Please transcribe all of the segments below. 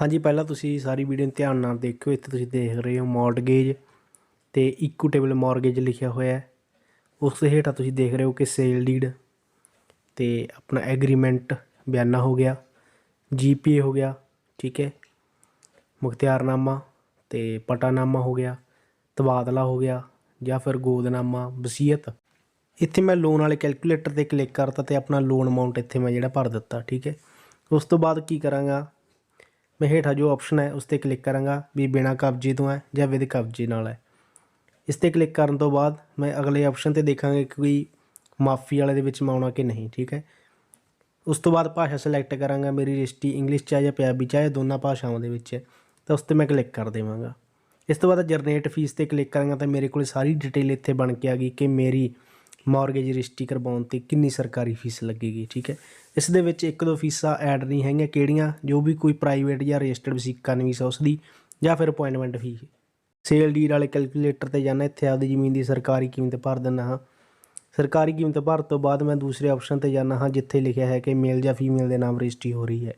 ਹਾਂਜੀ, ਪਹਿਲਾਂ ਤੁਸੀਂ ਸਾਰੀ ਵੀਡੀਓ ਨੂੰ ਧਿਆਨ ਨਾਲ ਦੇਖਿਓ। ਇੱਥੇ ਤੁਸੀਂ ਦੇਖ ਰਹੇ ਹੋ ਮੌਰਟਗੇਜ ਤੇ ਇਕੁਇਟੇਬਲ ਮੌਰਗੇਜ ਲਿਖਿਆ ਹੋਇਆ ਹੈ। ਉਸ ਦੇ ਹੇਠਾਂ ਤੁਸੀਂ ਦੇਖ ਰਹੇ ਹੋ ਕਿ ਸੇਲ ਡੀਡ ਤੇ ਆਪਣਾ ਐਗਰੀਮੈਂਟ ਬਿਆਨਾ ਹੋ ਗਿਆ ਜੀਪੀਏ ਹੋ ਗਿਆ, ਠੀਕ ਹੈ। ਮੁਖਤਿਆਰਨਾਮਾ ਤੇ ਪਟਾਨਾਮਾ ਹੋ ਗਿਆ, ਤਬਾਦਲਾ ਹੋ ਗਿਆ ਜਾਂ ਫਿਰ ਗੋਦਨਾਮਾ, ਵਸੀਅਤ। ਇੱਥੇ ਮੈਂ ਲੋਨ ਵਾਲੇ ਕੈਲਕੂਲੇਟਰ ਤੇ ਕਲਿੱਕ ਕਰਤਾ ਤੇ ਆਪਣਾ ਲੋਨ ਅਮਾਉਂਟ ਇੱਥੇ ਮੈਂ ਜਿਹੜਾ ਭਰ ਦਿੱਤਾ, ਠੀਕ ਹੈ। ਉਸ ਤੋਂ ਬਾਅਦ ਕੀ ਕਰਾਂਗਾ? ਮੈਂ ਹੇਠਾਂ ਜੋ ਆਪਸ਼ਨ ਹੈ, ਉਸ ਤੇ ਕਲਿੱਕ ਕਰਾਂਗਾ ਵੀ ਬਿਨਾ ਕਬਜ਼ੇ ਤੋਂ ਹੈ ਜਾਂ ਵਿਦ ਕਬਜ਼ੇ ਨਾਲ ਹੈ। ਇਸ ਤੇ ਕਲਿੱਕ ਕਰਨ ਤੋਂ ਬਾਅਦ ਮੈਂ ਅਗਲੇ ਆਪਸ਼ਨ ਤੇ ਦੇਖਾਂਗੇ ਕਿ ਕੋਈ ਮਾਫੀ ਵਾਲੇ ਦੇ ਵਿੱਚ ਮੈਂ ਆਉਣਾ ਕਿ ਨਹੀਂ, ਠੀਕ ਹੈ? ਉਸ ਤੋਂ ਬਾਅਦ ਭਾਸ਼ਾ ਸਿਲੈਕਟ ਕਰਾਂਗਾ ਮੇਰੀ ਰਜਿਸਟਰੀ ਇੰਗਲਿਸ਼ ਚ ਹੈ ਜਾਂ ਪੰਜਾਬੀ ਚ ਹੈ ਦੋਨਾਂ ਭਾਸ਼ਾਵਾਂ ਦੇ ਵਿੱਚ ਹੈ, ਤਾਂ ਉਸ ਤੇ ਮੈਂ ਕਲਿੱਕ ਕਰ ਦੇਵਾਂਗਾ। ਇਸ ਤੋਂ ਬਾਅਦ ਜਨਰੇਟ ਫੀਸ ਤੇ ਕਲਿੱਕ ਕਰਾਂਗਾ ਤਾਂ ਮੇਰੇ ਕੋਲ ਸਾਰੀ ਡਿਟੇਲ ਇੱਥੇ ਬਣ ਕੇ ਆ ਗਈ ਕਿ ਮੇਰੀ ਮਾਰਗੇਜ ਰਜਿਸਟਰੀ ਕਰਵਾਉਣ ਤੇ ਕਿੰਨੀ ਸਰਕਾਰੀ ਫੀਸ ਲੱਗੇਗੀ, ਠੀਕ ਹੈ? ਇਸ ਦੇ ਵਿੱਚ ਇੱਕ ਦੋ ਫੀਸਾਂ ਐਡ ਨਹੀਂ ਹੈਗੀਆਂ, ਕਿਹੜੀਆਂ? ਜੋ ਵੀ ਕੋਈ ਪ੍ਰਾਈਵੇਟ ਜਾਂ ਰਜਿਸਟਰਡ ਵਸੀਕਾ ਫੀਸ ਉਸ ਦੀ, ਜਾਂ ਫਿਰ ਅਪਾਇੰਟਮੈਂਟ ਫੀ ਸੇਲ ਡੀਡ ਵਾਲੇ ਕੈਲਕੂਲੇਟਰ ਤੇ ਜਾਣਾ, ਇੱਥੇ ਆਪਦੀ ਜ਼ਮੀਨ ਦੀ ਸਰਕਾਰੀ ਕੀਮਤ ਭਰ ਦਿੰਦਾ ਹਾਂ। ਸਰਕਾਰੀ ਕੀਮਤ ਭਰ ਤੋਂ ਬਾਅਦ ਮੈਂ ਦੂਸਰੇ ਆਪਸ਼ਨ ਤੇ ਜਾਣਾ ਹਾਂ, ਜਿੱਥੇ ਲਿਖਿਆ ਹੈ ਕਿ ਮੇਲ ਜਾਂ ਫੀਮੇਲ ਦੇ ਨਾਮ ਰਜਿਸਟਰੀ ਹੋ ਰਹੀ ਹੈ।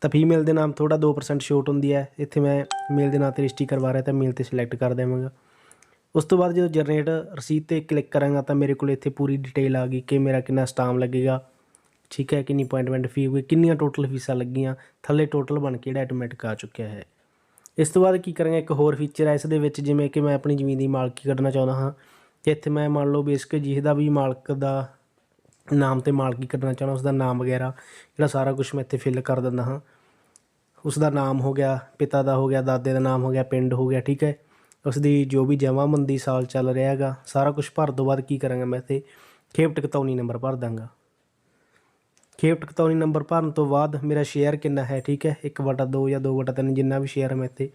ਤਾਂ ਫੀਮੇਲ ਦੇ ਨਾਮ ਥੋੜਾ 2% ਛੋਟ ਹੁੰਦੀ ਹੈ। ਇੱਥੇ ਮੈਂ ਮੇਲ ਦੇ ਨਾਂ ਤੇ ਰਜਿਸਟਰੀ ਕਰਵਾ ਰਿਹਾ, ਤਾਂ ਮੇਲ ਤੇ ਸਿਲੈਕਟ ਕਰ ਦੇਵਾਂਗਾ। ਉਸ ਤੋਂ ਬਾਅਦ ਜਦੋਂ ਜਨਰੇਟ ਰਸੀਦ ਤੇ ਕਲਿੱਕ ਕਰਾਂਗਾ ਤਾਂ ਮੇਰੇ ਕੋਲ ਇੱਥੇ ਪੂਰੀ ਡਿਟੇਲ ਆ ਗਈ ਕਿ ਮੇਰਾ ਕਿੰਨਾ ਸਟਾਮ ਲੱਗੇਗਾ। ਠੀਕ ਹੈ, ਕਿੰਨੀ ਅਪਾਇੰਟਮੈਂਟ ਫੀ ਹੋਈ ਕਿੰਨੀਆਂ ਟੋਟਲ ਫੀਸਾਂ ਲੱਗੀਆਂ, ਥੱਲੇ ਟੋਟਲ ਬਣ ਕੇ ਜਿਹੜਾ ਆਟੋਮੈਟਿਕ ਆ ਚੁੱਕਿਆ ਹੈ। ਇਸ ਤੋਂ ਬਾਅਦ ਕੀ ਕਰਾਂਗੇ, ਇੱਕ ਹੋਰ ਫੀਚਰ ਹੈ, ਇਸ ਦੇ ਵਿੱਚ ਜਿਵੇਂ ਕਿ ਮੈਂ ਆਪਣੀ ਜ਼ਮੀਨ ਦੀ ਮਾਲਕੀ ਕੱਢਣਾ ਚਾਹੁੰਦਾ ਹਾਂ। ਤੇ ਇੱਥੇ ਮੈਂ ਮੰਨ ਲਓ ਬੇਸਿਕ ਜਿਸਦਾ ਵੀ ਮਾਲਕ ਦਾ ਨਾਮ ਤੇ ਮਾਲਕੀ ਕੱਢਣਾ ਚਾਹੁੰਦਾ ਉਸ ਦਾ ਨਾਮ ਵਗੈਰਾ, ਜਿਹੜਾ ਸਾਰਾ ਕੁਝ ਮੈਂ ਇੱਥੇ ਫਿਲ ਕਰ ਦਿੰਦਾ ਹਾਂ। ਉਸ ਦਾ ਨਾਮ ਹੋ ਗਿਆ, ਪਿਤਾ ਦਾ ਹੋ ਗਿਆ, ਦਾਦੇ ਦਾ ਨਾਮ ਹੋ ਗਿਆ, ਪਿੰਡ ਹੋ ਗਿਆ, ਠੀਕ ਹੈ। ਉਸ ਦੀ ਜੋ ਵੀ ਜਮਾਂਬੰਦੀ ਸਾਲ ਚੱਲ ਰਿਹਾ ਹੈਗਾ, ਸਾਰਾ ਕੁਝ ਭਰ ਤੋਂ ਬਾਅਦ ਕੀ ਕਰਾਂਗਾ ਮੈਂ ਇੱਥੇ? ਖੇਪ ਟਕਤੌਨੀ ਨੰਬਰ ਭਰ ਦਾਂਗਾ। ਖੇਪ ਟਕਤੌਨੀ ਨੰਬਰ ਭਰਨ ਤੋਂ ਬਾਅਦ ਮੇਰਾ ਸ਼ੇਅਰ ਕਿੰਨਾ ਹੈ, ਠੀਕ ਹੈ? 1/2 ਜਾਂ 2/3 ਜਿੰਨਾ ਵੀ ਸ਼ੇਅਰ ਮੈਂ ਇੱਥੇ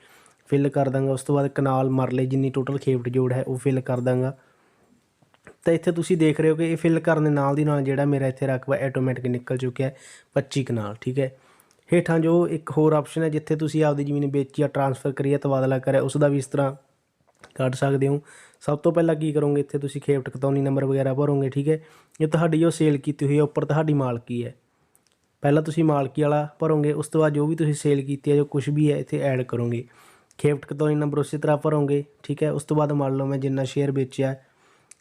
ਫਿਲ ਕਰ ਦਾਂਗਾ, ਉਸ ਤੋਂ ਬਾਅਦ ਕਨਾਲ ਮਰਲੇ ਜਿੰਨੀ ਟੋਟਲ ਖੇਪਟ ਜੋੜ ਹੈ, ਉਹ ਫਿਲ ਕਰ ਦਾਂਗਾ। ਤਾਂ ਇੱਥੇ ਤੁਸੀਂ ਦੇਖ ਰਹੇ ਹੋ ਕਿ ਇਹ ਫਿਲ ਕਰਨ ਦੇ ਨਾਲ ਦੀ ਨਾਲ ਜਿਹੜਾ ਮੇਰਾ ਇੱਥੇ ਰਕਬਾ ਆਟੋਮੈਟਿਕ ਨਿਕਲ ਚੁੱਕਿਆ ਹੈ 25 ਕਨਾਲ, ਠੀਕ ਹੈ? ਹੇਠਾਂ ਜੋ ਇੱਕ ਹੋਰ ਆਪਸ਼ਨ ਹੈ, ਜਿੱਥੇ ਤੁਸੀਂ ਆਪਦੀ ਜ਼ਮੀਨ ਵੇਚੀ ਜਾਂ ਟ੍ਰਾਂਸਫਰ ਕਰੀ ਜਾਂ ਤਬਾਦਲਾ ਕਰਿਆ, ਉਸ ਦਾ ਵੀ ਇਸ ਤਰ੍ਹਾਂ ਕੱਢ ਸਕਦੇ ਹੋ। ਸਭ ਤੋਂ ਪਹਿਲਾਂ ਕੀ ਕਰੋਗੇ, ਇੱਥੇ ਤੁਸੀਂ ਖੇਪ ਟਕਤੌਨੀ ਨੰਬਰ ਵਗੈਰਾ ਭਰੋਗੇ, ਠੀਕ ਹੈ। ਇਹ ਤੁਹਾਡੀ ਜੋ ਸੇਲ ਕੀਤੀ ਹੋਈ ਹੈ, ਉੱਪਰ ਤੁਹਾਡੀ ਮਾਲਕੀ ਹੈ। ਪਹਿਲਾਂ ਤੁਸੀਂ ਮਾਲਕੀ ਵਾਲਾ ਭਰੋਗੇ, ਉਸ ਤੋਂ ਬਾਅਦ ਜੋ ਵੀ ਤੁਸੀਂ ਸੇਲ ਕੀਤੀ ਹੈ, ਜੋ ਕੁਝ ਵੀ ਹੈ, ਇੱਥੇ ਐਡ ਕਰੋਗੇ। ਖੇਪ ਟਕਤੌਨੀ ਨੰਬਰ ਉਸੇ ਤਰ੍ਹਾਂ ਭਰੋਗੇ, ਠੀਕ ਹੈ। ਉਸ ਤੋਂ ਬਾਅਦ ਮੰਨ ਲਓ ਮੈਂ ਜਿੰਨਾ ਸ਼ੇਅਰ ਵੇਚਿਆ,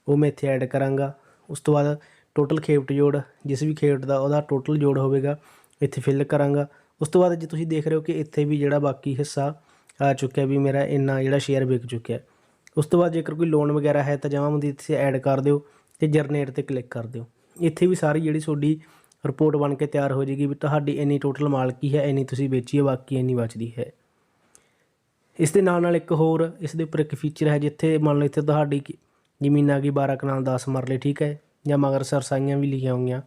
ਉਹ ਮੈਂ ਇੱਥੇ ਐਡ ਕਰਾਂਗਾ। ਉਸ ਤੋਂ ਬਾਅਦ ਟੋਟਲ ਖੇਪਟ ਜੋੜ, ਜਿਸ ਵੀ ਖੇਪਟ ਦਾ ਉਹਦਾ ਟੋਟਲ ਜੋੜ ਹੋਵੇਗਾ, ਇੱਥੇ ਫਿਲ ਕਰਾਂਗਾ। ਉਸ ਤੋਂ ਬਾਅਦ ਜੇ ਤੁਸੀਂ ਦੇਖ ਰਹੇ ਹੋ ਕਿ ਇੱਥੇ ਵੀ ਜਿਹੜਾ ਬਾਕੀ ਹਿੱਸਾ ਆ ਚੁੱਕਿਆ ਵੀ ਮੇਰਾ ਇੰਨਾ ਜਿਹੜਾ ਸ਼ੇਅਰ ਵਿਕ ਚੁੱਕਿਆ। ਉਸ ਤੋਂ ਬਾਅਦ ਜੇਕਰ ਕੋਈ ਲੋਨ ਵਗੈਰਾ ਹੈ ਤਾਂ ਜਮਾਂਬੰਦੀ ਇੱਥੇ ਐਡ ਕਰ ਦਿਓ ਤੇ ਜਰਨੇਟ ਤੇ ਕਲਿੱਕ ਕਰ ਦਿਓ। ਇੱਥੇ ਵੀ ਸਾਰੀ ਜਿਹੜੀ ਤੁਹਾਡੀ ਰਿਪੋਰਟ ਬਣ ਕੇ ਤਿਆਰ ਹੋ ਜਾਏਗੀ ਵੀ ਤੁਹਾਡੀ ਇੰਨੀ ਟੋਟਲ ਮਾਲਕੀ ਹੈ ਇੰਨੀ ਤੁਸੀਂ ਵੇਚੀ ਹੈ, ਬਾਕੀ ਇੰਨੀ ਬਚਦੀ ਹੈ। ਇਸ ਦੇ ਨਾਲ ਨਾਲ ਇੱਕ ਹੋਰ, ਇਸ ਦੇ ਉੱਪਰ ਇੱਕ ਫੀਚਰ ਹੈ ਜਿੱਥੇ ਮੰਨ ਲਓ ਇੱਥੇ ਤੁਹਾਡੀ ਕੀ- ਜ਼ਮੀਨ ਆ ਗਈ 12 ਕਨਾਲ 10 ਮਰਲੇ, ਠੀਕ ਹੈ? ਜਾਂ ਮਗਰ ਸਰਸਾਈਆਂ ਵੀ ਲਿਖੀਆਂ ਹੋਈਆਂ।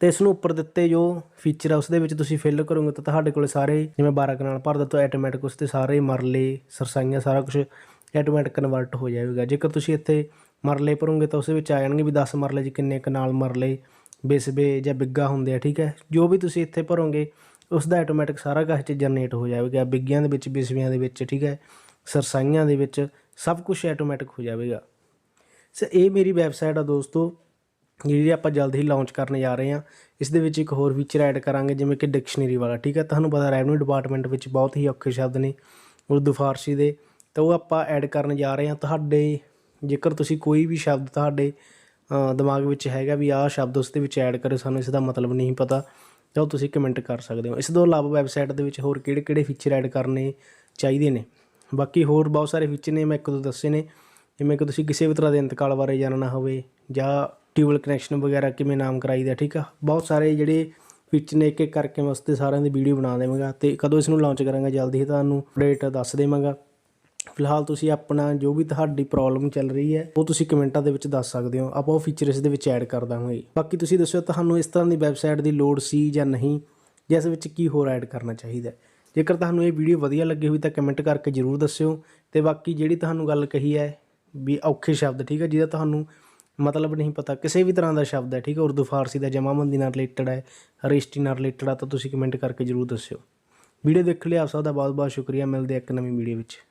ਤੇ ਇਸ ਨੂੰ ਉੱਪਰ ਦਿੱਤੇ ਜੋ ਫੀਚਰ ਆ ਉਸ ਦੇ ਵਿੱਚ ਤੁਸੀਂ ਫਿਲ ਕਰੋਗੇ ਤਾਂ ਤੁਹਾਡੇ ਕੋਲ ਸਾਰੇ ਜਿਵੇਂ 12 ਕਨਾਲ ਭਰਦਾ ਤਾਂ ਆਟੋਮੈਟਿਕ ਉਸ ਤੇ ਸਾਰੇ ਮਰਲੇ, ਸਰਸਾਈਆਂ, ਸਾਰਾ ਕੁਝ ਆਟੋਮੈਟਿਕ ਕਨਵਰਟ ਹੋ ਜਾਵੇਗਾ। ਜੇਕਰ ਤੁਸੀਂ ਇੱਥੇ ਮਰਲੇ ਭਰੋਗੇ ਤਾਂ ਉਸ ਵਿੱਚ ਆ ਜਾਣਗੇ ਵੀ 10 ਮਰਲੇ 'ਚ ਕਿੰਨੇ ਕਨਾਲ ਮਰਲੇ ਬਿਸਬੇ ਜਾਂ ਬਿੱਗਾ ਹੁੰਦੇ ਆ, ਠੀਕ ਹੈ? ਜੋ ਵੀ ਤੁਸੀਂ ਇੱਥੇ ਭਰੋਗੇ ਉਸ ਦਾ ਆਟੋਮੈਟਿਕ ਸਾਰਾ ਕੁਝ ਚ ਜਨਰੇਟ ਹੋ ਜਾਵੇਗਾ। ਬਿੱਗਿਆਂ ਦੇ ਵਿੱਚ, ਬਿਸਵਿਆਂ ਦੇ ਵਿੱਚ, ਠੀਕ ਹੈ? ਸਰਸਾਈਆਂ ਦੇ ਵਿੱਚ ਸਭ ਕੁਝ ਆਟੋਮੈਟਿਕ ਹੋ ਜਾਵੇਗਾ। ਸੋ ਇਹ ਮੇਰੀ ਵੈਬਸਾਈਟ ਆ ਦੋਸਤੋ। ਜਿਹੜੀ ਆਪਾਂ ਜਲਦ ਹੀ ਲਾਂਚ ਕਰਨ ਜਾ ਰਹੇ ਹਾਂ, ਇਸ ਦੇ ਵਿੱਚ ਇੱਕ ਹੋਰ ਫੀਚਰ ਐਡ ਕਰਾਂਗੇ, ਜਿਵੇਂ ਕਿ ਡਿਕਸ਼ਨਰੀ ਵਾਲਾ, ਠੀਕ ਹੈ? ਤੁਹਾਨੂੰ ਪਤਾ ਰੈਵਨਿਊ ਡਿਪਾਰਟਮੈਂਟ ਵਿੱਚ ਬਹੁਤ ਹੀ ਔਖੇ ਸ਼ਬਦ ਨੇ ਉਰਦੂ, ਫਾਰਸੀ ਦੇ। ਤਾਂ ਉਹ ਆਪਾਂ ਐਡ ਕਰਨ ਜਾ ਰਹੇ ਹਾਂ। ਤੁਹਾਡੇ ਜੇਕਰ ਤੁਸੀਂ ਕੋਈ ਵੀ ਸ਼ਬਦ ਤੁਹਾਡੇ ਦਿਮਾਗ ਵਿੱਚ ਹੈਗਾ ਵੀ ਆਹ ਸ਼ਬਦ ਉਸ ਦੇ ਵਿੱਚ ਐਡ ਕਰੋ ਸਾਨੂੰ ਇਸ ਦਾ ਮਤਲਬ ਨਹੀਂ ਪਤਾ, ਤਾਂ ਉਹ ਤੁਸੀਂ ਕਮੈਂਟ ਕਰ ਸਕਦੇ ਹੋ। ਇਸ ਤੋਂ ਇਲਾਵਾ ਵੈਬਸਾਈਟ ਦੇ ਵਿੱਚ ਹੋਰ ਕਿਹੜੇ ਕਿਹੜੇ ਫੀਚਰ ਐਡ ਕਰਨੇ ਚਾਹੀਦੇ ਨੇ? ਬਾਕੀ ਹੋਰ ਬਹੁਤ ਸਾਰੇ ਫੀਚਰ ਨੇ, ਮੈਂ ਇੱਕ ਦੋ ਦੱਸੇ ਨੇ। ਜਿਵੇਂ ਕਿ ਤੁਸੀਂ ਕਿਸੇ ਵੀ ਤਰ੍ਹਾਂ ਦੇ ਇੰਤਕਾਲ ਬਾਰੇ ਜਾਣਨਾ ਹੋਵੇ ਜਾਂ ਟਿਊਬਲ ਕਨੈਕਸ਼ਨ ਵਗੈਰਾ ਕਿਵੇਂ ਨਾਮ ਕਰਾਈਦਾ ਠੀਕ ਆ? ਬਹੁਤ ਸਾਰੇ ਜਿਹੜੇ ਫੀਚਰ ਨੇ ਇੱਕ ਇੱਕ ਕਰਕੇ ਮੈਂ ਉਸ ਤੇ ਸਾਰਿਆਂ ਦੀ ਵੀਡੀਓ ਬਣਾ ਦੇਵਾਂਗਾ ਤੇ ਕਦੋਂ ਇਸ ਨੂੰ ਲਾਂਚ ਕਰਾਂਗਾ ਜਲਦੀ ਹੀ ਤੁਹਾਨੂੰ ਅਪਡੇਟ ਦੱਸ ਦੇਵਾਂਗਾ। ਫਿਲਹਾਲ ਤੁਸੀਂ ਆਪਣਾ ਜੋ ਵੀ ਤੁਹਾਡੀ ਪ੍ਰੋਬਲਮ ਚੱਲ ਰਹੀ ਹੈ, ਉਹ ਤੁਸੀਂ ਕਮੈਂਟਾਂ ਦੇ ਵਿੱਚ ਦੱਸ ਸਕਦੇ ਹੋ। ਆਪਾਂ ਉਹ ਫੀਚਰ ਇਸ ਦੇ ਵਿੱਚ ਐਡ ਕਰ ਦਾਂਗੇ। ਬਾਕੀ ਤੁਸੀਂ ਦੱਸਿਓ ਤੁਹਾਨੂੰ ਇਸ ਤਰ੍ਹਾਂ ਦੀ ਵੈਬਸਾਈਟ ਦੀ ਲੋੜ ਸੀ ਜਾਂ ਨਹੀਂ, ਜਾਂ ਇਸ ਵਿੱਚ ਕੀ ਹੋਰ ਐਡ ਕਰਨਾ ਚਾਹੀਦਾ ਜੇਕਰ ਤੁਹਾਨੂੰ ਇਹ ਵੀਡੀਓ ਵਧੀਆ ਲੱਗੀ ਹੋਈ ਤਾਂ ਕਮੈਂਟ ਕਰਕੇ ਜਰੂਰ ਦੱਸਿਓ। ਤੇ ਬਾਕੀ ਜਿਹੜੀ ਤੁਹਾਨੂੰ ਗੱਲ ਕਹੀ ਹੈ, ਵੀ ਔਖੇ ਸ਼ਬਦ, ਠੀਕ ਹੈ ਜਿਹਦਾ ਤੁਹਾਨੂੰ ਮਤਲਬ ਨਹੀਂ ਪਤਾ, ਕਿਸੇ ਵੀ ਤਰ੍ਹਾਂ ਦਾ ਸ਼ਬਦ ਹੈ, ਠੀਕ ਹੈ? ਉਰਦੂ, ਫਾਰਸੀ ਦਾ ਜਮਾਬੰਦੀ ਨਾਲ ਰਿਲੇਟਡ ਹੈ ਰਜਿਸਟਰੀ ਨਾਲ ਰਿਲੇਟਡ ਆ, ਤਾਂ ਤੁਸੀਂ ਕਮੈਂਟ ਕਰਕੇ ਜਰੂਰ ਦੱਸਿਓ। ਵੀਡੀਓ ਦੇਖਣ ਲਈ ਆਪ ਸਭ ਦਾ ਬਹੁਤ ਬਹੁਤ ਸ਼ੁਕਰੀਆ, ਮਿਲਦੇ ਹਾਂ ਇੱਕ ਨਵੀਂ ਵੀਡੀਓ ਵਿੱਚ।